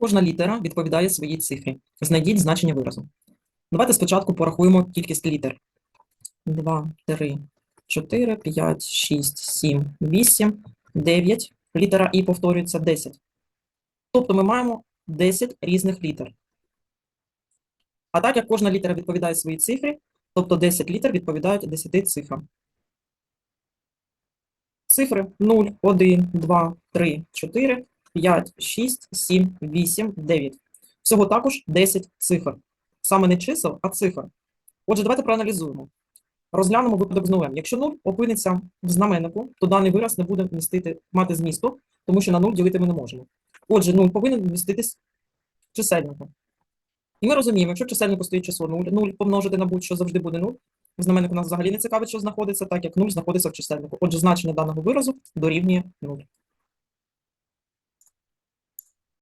Кожна літера відповідає своїй цифрі. Знайдіть значення виразу. Давайте спочатку порахуємо кількість літер. 2, 3, 4, 5, 6, 7, 8, 9. Літера І повторюється 10. Тобто ми маємо 10 різних літер. А так як кожна літера відповідає своїй цифрі, тобто 10 літер відповідають 10 цифрам. Цифри 0, 1, 2, 3, 4, 5, 6, 7, 8, 9. Всього також 10 цифр. Саме не чисел, а цифр. Отже, давайте проаналізуємо. Розглянемо випадок з нулем. Якщо 0 опиниться в знаменнику, то даний вираз не буде містити, мати змісту, тому що на 0 ділити ми не можемо. Отже, 0 повинен міститись в чисельнику. І ми розуміємо, якщо в чисельнику стоїть число 0, 0 помножити на будь-що завжди буде 0. Знаменник у нас взагалі не цікавить, що знаходиться, так як 0 знаходиться в чисельнику. Отже, значення даного виразу дорівнює 0.